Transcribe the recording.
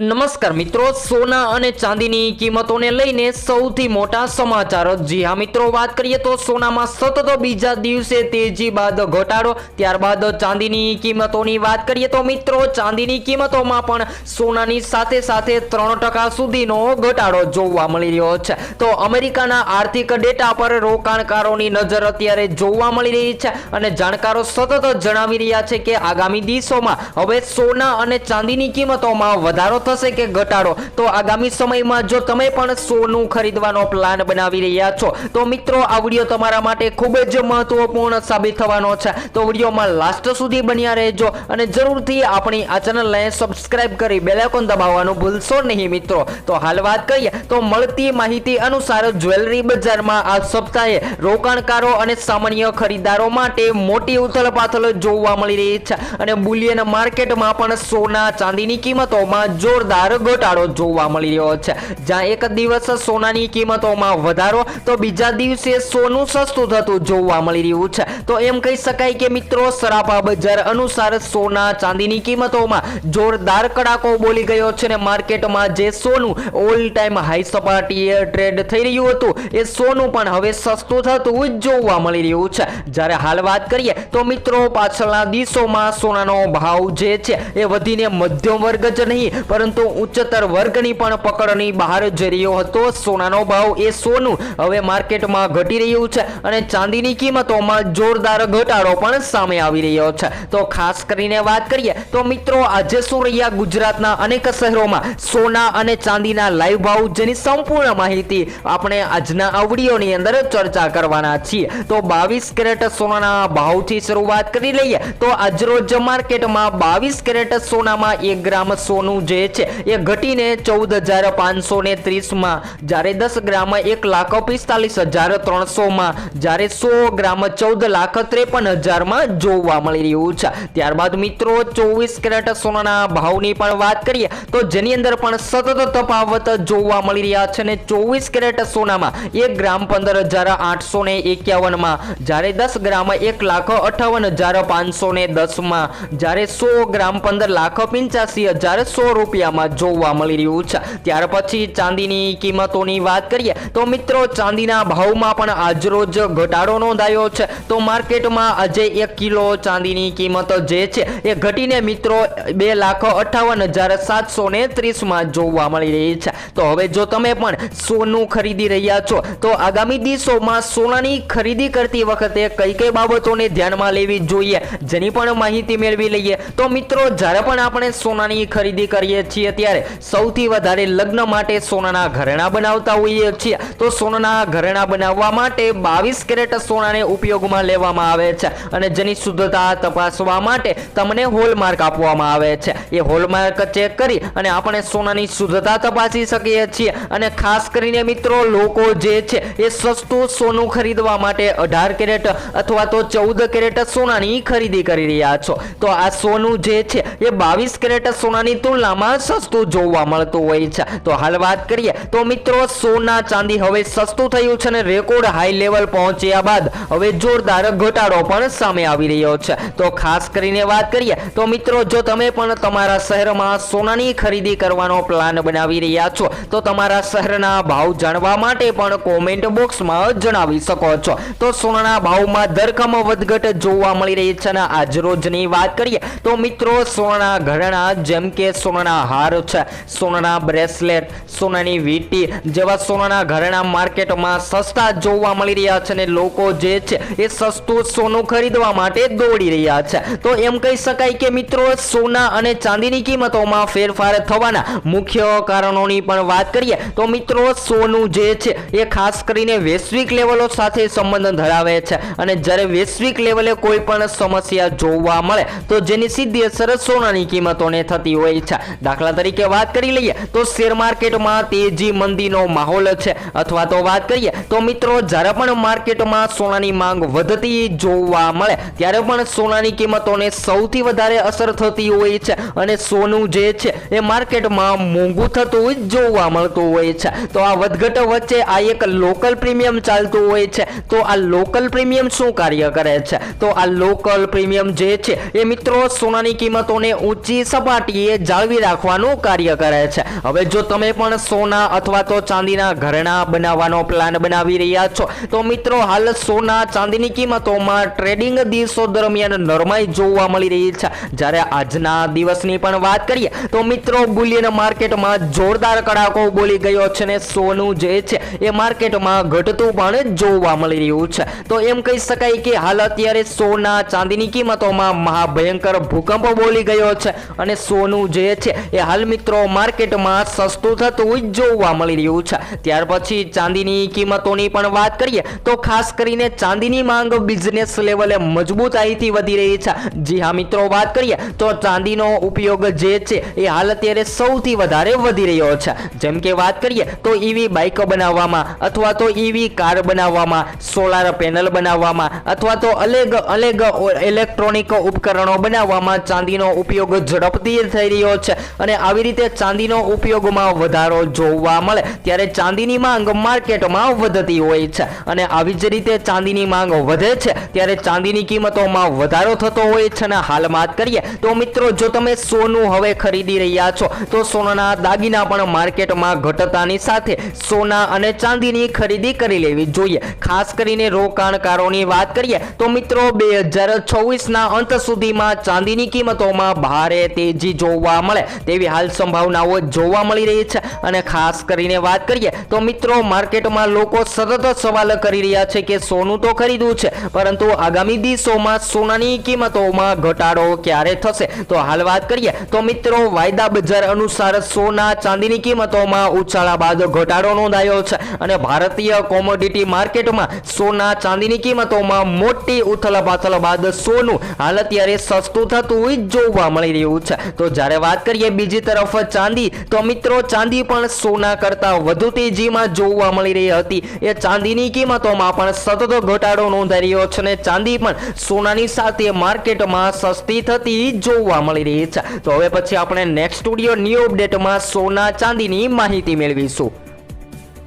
નમસ્કાર મિત્રો, સોના અને ચાંદીની કિંમતોને લઈને સૌથી મોટા સમાચાર. જી હા મિત્રો, વાત કરીએ તો સોનામાં સતત બીજા દિવસે તેજી બાદ ઘટાડો. ત્યારબાદ ચાંદીની કિંમતોની વાત કરીએ તો મિત્રો, ચાંદીની કિંમતોમાં પણ સોનાની સાથે સાથે ત્રણ ટકા સુધીનો ઘટાડો જોવા મળી રહ્યો છે. તો અમેરિકાના આર્થિક ડેટા પર રોકાણકારોની નજર અત્યારે જોવા મળી રહી છે અને જાણકારો સતત જણાવી રહ્યા છે કે આગામી દિવસોમાં હવે સોના અને ચાંદીની કિંમતોમાં વધારો થશે. કે ઘટાડો? તો આગામી સમયમાં જો તમે પણ સોનું ખરીદવાનો પ્લાન બનાવી રહ્યા છો, તો મિત્રો આ વીડિયો તમારા માટે ખૂબ જ મહત્વપૂર્ણ સાબિત થવાનો છે. તો વિડીયોમાં લાસ્ટ સુધી બન્યા રહેજો અને જરૂરથી આપણી આ ચેનલને સબસ્ક્રાઇબ કરી બેલેકોન દબાવવાનું ભૂલશો નહીં મિત્રો. તો હાલ વાત કરીએ, તો મળતી માહિતી અનુસાર જ્વેલરી બજારમાં આ સપ્તાહે રોકાણકારો અને સામાન્ય ખરીદારો માટે મોટી ઉથલપાથલ જોવા મળી રહી છે. અને બુલિયન માર્કેટમાં પણ સોના ચાંદીની કિંમતોમાં જોરદાર ઘટાડો જોવા મળી રહ્યો છે. જ્યાં એક દિવસ સોનાની કિંમતોમાં વધારો, તો બીજા દિવસે સોનું સસ્તું થતું જોવા મળી રહ્યું છે. તો એમ કહી શકાય કે મિત્રો, સરાફા બજાર અનુસાર સોના ચાંદીની કિંમતોમાં જોરદાર કડાકો બોલી ગયો છે ને માર્કેટમાં જે સોનું ઓલ ટાઈમ હાઈ સપાટીએ ટ્રેડ થઈ રહ્યું હતું, એ સોનું પણ હવે સસ્તું થતું જોવા મળી રહ્યું છે. જ્યારે હાલ વાત કરીએ, તો મિત્રો, પાછળના દિવસોમાં સોનાનો ભાવ જે છે, એ વધીને મધ્યમ વર્ગ જ નહીં, પરંતુ ઉચ્ચતર વર્ગની પણ પકડની બહાર જઈ રહ્યો હતો. સોનાનો ભાવ એ સોનું હવે માર્કેટમાં ઘટી રહ્યું છે અને ચાંદીની કિંમતોમાં જોરદાર ઘટાડો પણ સામે આવી રહ્યો છે. તો ખાસ કરીને વાત કરીએ તો મિત્રો, આજે શું રહ્યા ગુજરાતના અનેક શહેરોમાં? સોના અને ચાંદીના લાઈવ ભાવ જેની સંપૂર્ણ માહિતી આપણે આજના આવડીઓની અંદર ચર્ચા કરવાના છીએ. તો બાવીસ કેરેટ સોનાના ભાવથી શરૂઆત કરી લઈએ તો આજરોજ માર્કેટમાં બાવીસ કેરેટ સોનામાં એક ગ્રામ સોનું જે છે એ ઘટીને ચૌદ હજાર પાંચસો ને ત્રીસમાં, જ્યારે દસ ગ્રામ એક લાખ પિસ્તાલીસ હજાર ત્રણસોમાં, જ્યારે સો ગ્રામ ચૌદ લાખ ત્રેપન હજારમાં જોવા મળી રહ્યું છે. ત્યારબાદ મિત્રો, ચોવીસ કેરેટ સોનાના ભાવની પણ વાત કરીએ, તો જેની અંદર પણ સતત તફાવત જોવા મળી રહ્યા છે ને ચોવીસ કેરેટ સોનામાં, એક ગ્રામ પંદર હજાર આઠસો ને એકાવનમાં, જ્યારે દસ ગ્રામ એક લાખ અઠાવન હજાર પાંચસો ને દસમાં, જ્યારે સો ગ્રામ પંદર લાખ પંચ્યાસી હજાર સો રૂપિયામાં જોવા મળી રહ્યું છે. ત્યાર પછી ચાંદીની કિંમતોની વાત કરીએ, તો મિત્રો ચાંદીના ભાવમાં પણ આજરોજ ઘટાડો નોંધાયો છે. તો માર્કેટમાં આજે એક કિલો ચાંદીની કિંમત જે છે, એ ઘટીને મિત્રો બે લાખ અઠાવન હજાર સાતસો ને ત્રીસમાં જોવા મળી રહી છે. તો હવે જો તમે પણ સોનું ખરીદી રહ્યા છો, તો આગામી દિવસોમાં સોનાની ખરીદી કરતી વખતે કઈ કઈ બાબતોને ધ્યાનમાં લેવી જોઈએ, જેની પણ માહિતી મેળવી લઈએ. તો મિત્રો, જ્યારે પણ આપણે સોનાની ખરીદી કરીએ છીએ ત્યારે સૌથી વધારે લગ્ન માટે સોનાના ઘરેણા બનાવતા હોઈએ છીએ. તો સોનાના ઘરેણા બનાવવા માટે બાવીસ કેરેટ સોનાને ઉપયોગમાં લેવામાં આવે છે અને જેની શુદ્ધતા તપાસવા માટે તમને હોલમાર્ક આપવામાં આવે છે. એ હોલમાર્ક ચેક કરી અને આપણે સોનાની શુદ્ધતા તપાસી શકીએ છીએ. અને ખાસ કરીને મિત્રો, લોકો જે છે એ સસ્તું સોનું ખરીદવા માટે અઢાર કેરેટ અથવા તો ચૌદ કેરેટ સોનાની ખરીદી કરી રહ્યા છો. તો આ સોનું જે છે એ બાવીસ કેરેટ સોનાની તુલનામાં સસ્તું જોવા મળતું હોય છે. તો હાલ વાત કરીએ, તો મિત્રો સોના ચાંદી હવે સસ્તું થયું છે ને રેકોર્ડ હાઈ લેવલ પહોંચ્યા બાદ હવે જોરદાર ઘટાડો પણ સામે આવી રહ્યો છે. તો ખાસ કરીને વાત કરીએ, તો મિત્રો જો તમે પણ તમારા શહેરમાં સોનાની ખરીદી કરવાનો પ્લાન બનાવી રહ્યા છો, તો તમારા શહેરના ભાવ જાણવા માટે પણ કોમેન્ટ બોક્સમાં જણાવી શકો છો. તો સોનાના ભાવમાં ધરખમ વધઘટ જોવા મળી રહી છે અને આજરોજની વાત કરીએ, તો મિત્રો સોનાના ઘરેણા, જેમ કે સોનાના હાર છે સોનાના બ્રેસલેટ, સોનાની વીટી જેવા સોનાના ઘરેણા માર્કેટમાં સસ્તા જોવા મળી રહ્યા છે અને લોકો જે છે એ સસ્તું સોનું ખરીદવા માટે દોડી રહ્યા છે. તો એમ કહી શકાય કે મિત્રો, સોના અને ચાંદીની કિંમતોમાં ફેરફાર થવાના મુખ્ય કારણોની પણ વાત કરીએ, તો મિત્રો, સોનું જે છે એ ખાસ કરીને વૈશ્વિક લેવલો સાથે સંબંધ ધરાવે છે અને જ્યારે વૈશ્વિક લેવલે કોઈ પણ સમસ્યા જોવા મળે, તો જેની સીધી અસર સોનાની કિંમતોને થતી હોય છે. દાખલા તરીકે વાત કરી લઈએ, તો શેર માર્કેટમાં તેજી મંદીનો માહોલ છે. અથવા તો વાત કરીએ, તો મિત્રો, જ્યારે પણ માર્કેટમાં સોનાની માંગ વધતી જોવા મળે, ત્યારે પણ સોનાની કિંમતોને સૌથી વધારે અસર થતી હોય છે. અને સોનું જે છે, એ માર્કેટમાં મોંઘું થતું જોવા મળતું હોય છે. તો આ વધઘટ વચ્ચે આ એક લોકલ પ્રીમિયમ ચાલતું હોય છે. તો આ લોકલ પ્રીમિયમ શું કાર્ય કરે છે? તો આ લોકલ પ્રીમિયમ જે છે, એ મિત્રો, સોનાની કિંમતોને ઊંચી સપાટીએ જાળવી રાખવા રાખવાનું કાર્ય કરે છે. હવે જો તમે પણ સોના અથવા તો ચાંદીના ઘરેણા બનાવવાનો પ્લાન બનાવી રહ્યા છો, તો મિત્રો હાલ સોના ચાંદીની કિંમતોમાં ટ્રેડિંગ દિવસો દરમિયાન નરમાઈ જોવા મળી રહી છે. જ્યારે આજના દિવસની પણ વાત કરીએ, તો મિત્રો બુલિયન માર્કેટમાં જોરદાર કડાકો બોલી ગયો છે ને સોનું જે છે, એ માર્કેટમાં ઘટતું પણ જોવા મળી રહ્યું છે. તો એમ કહી શકાય કે હાલ અત્યારે સોના ચાંદીની કિંમતોમાં મહાભયંકર ભૂકંપ બોલી ગયો છે અને સોનું જે છે, એ હાલ મિત્રો માર્કેટમાં સસ્તું થતું જોવા મળી રહ્યું છે. ત્યાર પછી ચાંદીની કિંમતોની પણ વાત કરીએ તો ખાસ કરીને ચાંદીની માંગ બિઝનેસ લેવલે મજબૂતાઈથી વધી રહી છે. જી હા મિત્રો, વાત કરીએ તો ચાંદીનો ઉપયોગ જે છે એ હાલ અત્યારે સૌથી વધારે વધી રહ્યો છે. જેમ કે વાત કરીએ તો ઈવી બાઇક બનાવવામાં અથવા તો ઈવી કાર બનાવવામાં સોલાર પેનલ બનાવવામાં અથવા તો અલગ અલગ ઇલેક્ટ્રોનિક ઉપકરણો બનાવવામાં ચાંદીનો ઉપયોગ ઝડપથી થઈ રહ્યો છે. અને આવી રીતે ચાંદીનો ઉપયોગમાં વધારો જોવા મળે ત્યારે ચાંદીની માંગ માર્કેટમાં વધતી હોય છે. અને આવી જ રીતે ચાંદીની માંગ વધે છે ત્યારે ચાંદીની કિંમતોમાં વધારો થતો હોય છે અને હાલ વાત કરીએ તો મિત્રો જો તમે સોનું હવે ખરીદી રહ્યા છો, તો સોનાના દાગીના પણ માર્કેટમાં ઘટતાની સાથે સોના અને ચાંદીની ખરીદી કરી લેવી જોઈએ. ખાસ કરીને રોકાણકારોની વાત કરીએ તો મિત્રો બે હજાર છવ્વીસના અંત સુધીમાં ચાંદીની કિંમતોમાં ભારે તેજી જોવા મળે તેવી હાલ સંભાવનાઓ જોવા મળી રહી છે. અને ખાસ કરીને વાત કરીએ તો મિત્રો માર્કેટમાં લોકો સતત સવાલ કરી રહ્યા છે કે સોનું તો ખરીદવું છે, પરંતુ આગામી દિવસોમાં સોનાની કિંમતોમાં ઘટાડો ક્યારે થશે? તો હાલ વાત કરીએ તો મિત્રો વાયદા બજાર અનુસાર સોના ચાંદીની કિંમતોમાં ઉછાળા બાદ ઘટાડો નોંધાયો છે. અને ભારતીય કોમોડિટી માર્કેટમાં સોના ચાંદીની કિંમતોમાં મોટી ઉથલપાથલ બાદ સોનું હાલ અત્યારે સસ્તું થતું જોવા મળી રહ્યું છે. તો જ્યારે વાત કરીએ બીજી તરફ ચાંદી. તો મિત્રો, ચાંદી પણ સોના કરતા વધુ તેજીમાં જોવા મળી રહી હતી. એ ચાંદીની કિંમતોમાં પણ સતત ઘટાડો નોંધાઈ રહ્યો છે અને ચાંદી પણ સોનાની સાથે માર્કેટમાં સસ્તી થતી જોવા મળી રહી છે. તો હવે પછી આપણે નેક્સ્ટ સ્ટુડિયો ન્યૂ અપડેટમાં સોના ચાંદીની માહિતી મેળવીશું.